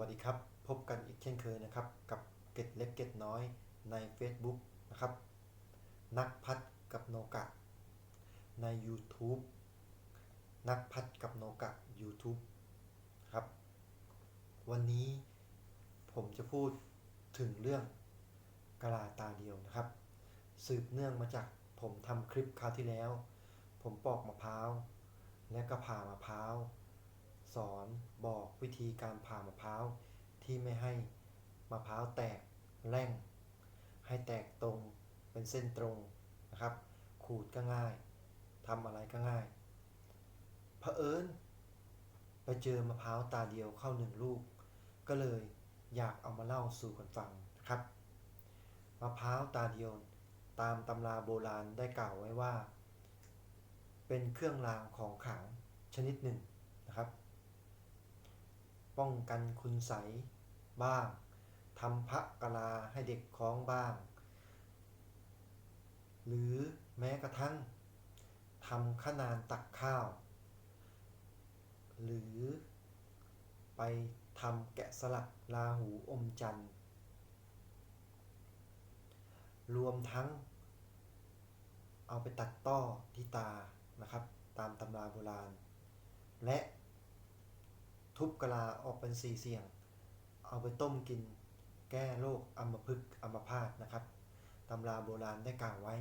วัสดีครับ พบกันอีกเช่นเคยนะครับ กับเกตเล็กเกตน้อยใน Facebook นะครับ นักพัดกับโนกะ ใน YouTube นักพัดกับโนกะ YouTube ครับ วันนี้ผมจะพูดถึงเรื่องกะลาตาเดียวนะครับ สืบเนื่องมาจากผมทำคลิปคราวที่แล้ว ผมปอกมะพร้าว และก็ผ่ามะพร้าว สอนบอกวิธีการผ่ามะพร้าวที่ไม่ให้มะพร้าวแตกแร่ง ให้แตกตรงเป็นเส้นตรงนะครับ ขูดก็ง่ายทำอะไรก็ง่ายเผอิญไปเจอมะพร้าวตาเดียวเข้าหนึ่งลูก ก็เลยอยากเอามาเล่าสู่กันฟังนะครับมะพร้าวตาเดียวตามตำราโบราณได้กล่าวไว้ว่า เป็นเครื่องรางของขลังชนิดหนึ่งนะครับ ป้องกันคุณใสบ้างทำพระกะลาให้เด็กคล้องบ้าง หรือแม้กระทั่งทำขนานตักข้าว หรือไปทำแกะสลักลาหูอมจันทร์รวมทั้ง เอาไปตัดต้อที่ตานะครับ ตามตำราโบราณ และ ทุบกะลาออกเป็นสี่เสียง เอาไปต้มกิน แก้โรคอัมพฤกษ์อัมพาตนะครับตำราโบราณได้กล่าวไว้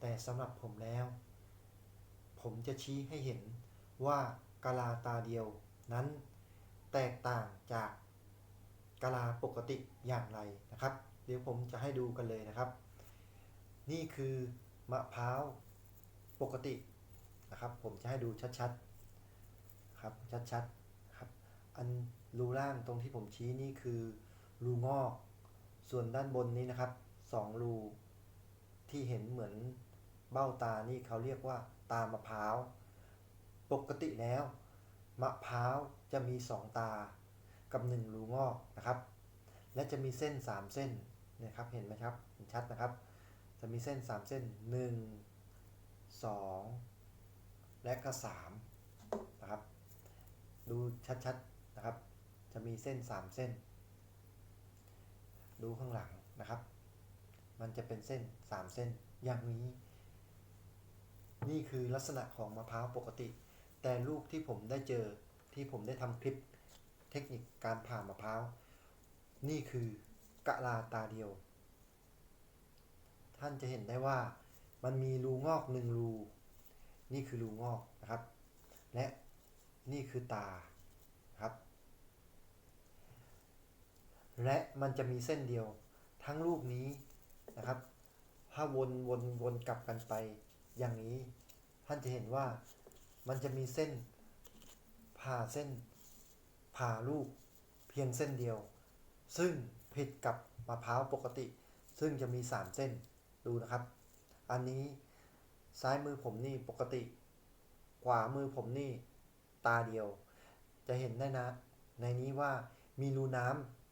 แต่สำหรับผมแล้ว ผมจะชี้ให้เห็นว่ากะลาตาเดียวนั้นแตกต่างจากกะลาปกติอย่างไรนะครับ เดี๋ยวผมจะให้ดูกันเลยนะครับ นี่คือมะพร้าวปกตินะครับ ผมจะให้ดูชัดๆครับชัดๆ อันรูล่างตรงที่ผมชี้นี่คือรูงอก ส่วนด้านบนนี้นะครับสองรูที่เห็นเหมือนเบ้าตานี่เขาเรียกว่าตามะพร้าว ปกติแล้ว มะพร้าวจะมีสองตา กับหนึ่งรูงอกนะครับ และจะมีเส้นสามเส้นนี่ยครับเห็นไหมครับเห็นชัดนะครับ จะมีเส้นสามเส้นหนึ่งสองและก็สามนะครับ ดูชัดๆ จะมีเส้นสามเส้น ดูข้างหลังนะครับ มันจะเป็นเส้นสามเส้นอย่างนี้ นี่คือลักษณะของมะพร้าวปกติ แต่ลูกที่ผมได้เจอที่ผมได้ทำคลิปเทคนิคการผ่ามะพร้าว นี่คือกะลาตาเดียว ท่านจะเห็นได้ว่ามันมีรูงอกหนึ่งรู นี่คือรูงอกนะครับ และนี่คือตาครับ และมันจะมีเส้นเดียว ทั้งลูกนี้นะครับ ถ้าวนวนวนกลับกันไปอย่างนี้ ท่านจะเห็นว่ามันจะมีเส้นผ่าเส้นผ่าลูกเพียงเส้นเดียว ซึ่งผิดกับมะพร้าวปกติ ซึ่งจะมี 3 เส้นดูนะครับ อันนี้ซ้ายมือผมนี่ปกติ ขวามือผมนี่ตาเดียว จะเห็นได้นะ ในนี้ว่ามีรูน้ำ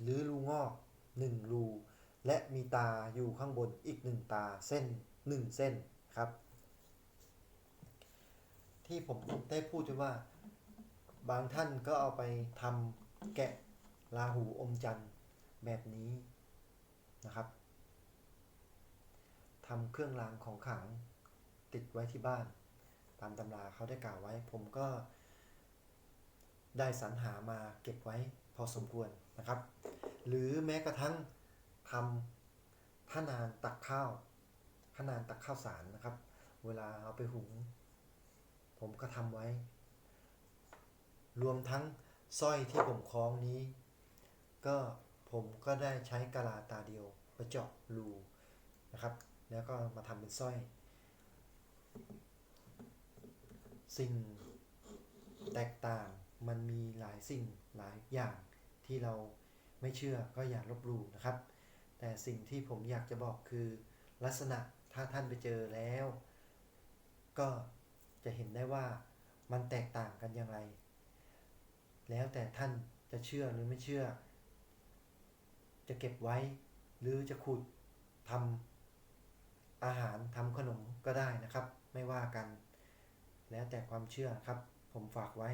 หรือรูงอกหนึ่งรูและมีตาอยู่ข้างบนอีกหนึ่งตาเส้นหนึ่งเส้นครับ ที่ผมได้พูดไว้ว่า บางท่านก็เอาไปทำแกะลาหูอมจันทร์แบบนี้นะครับทำเครื่องรางของขลังติดไว้ที่บ้าน ตามตำราเขาได้กล่าวไว้ ผมก็ได้สรรหามาเก็บไว้ พอสมควรนะครับ หรือแม้กระทั่งทำข้านานตักข้าวข้านานตักข้าวสารนะครับ เวลาเอาไปหุง ผมก็ทำไว้ รวมทั้งสร้อยที่ผมคล้องนี้ ก็ผมก็ได้ใช้กะลาตาเดียวไปเจาะรูนะครับ แล้วก็มาทำเป็นสร้อย สิ่งแตกต่าง มันมีหลายสิ่งหลายอย่างที่เราไม่เชื่อก็อย่าลบหลู่นะครับ แต่สิ่งที่ผมอยากจะบอกคือ ลักษณะถ้าท่านไปเจอแล้ว ก็จะเห็นได้ว่ามันแตกต่างกันอย่างไร แล้วแต่ท่านจะเชื่อหรือไม่เชื่อ จะเก็บไว้ หรือจะขุดทำอาหารทำขนมก็ได้นะครับ ไม่ว่ากัน แล้วแต่ความเชื่อครับ ผมฝากไว้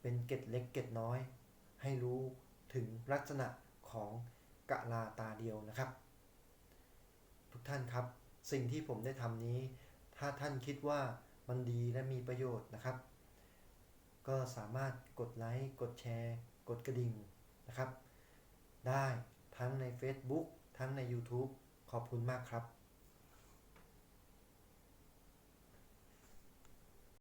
เป็นเกร็ดเล็กเกร็ดน้อย ให้รู้ถึงลักษณะของกะลาตาเดียวนะครับ ทุกท่านครับ สิ่งที่ผมได้ทำนี้ ถ้าท่านคิดว่ามันดีและมีประโยชน์นะครับ ก็สามารถกดไลค์กดแชร์ กดกระดิ่งนะครับ ได้ทั้งใน Facebook ทั้งใน YouTube ขอบคุณมากครับ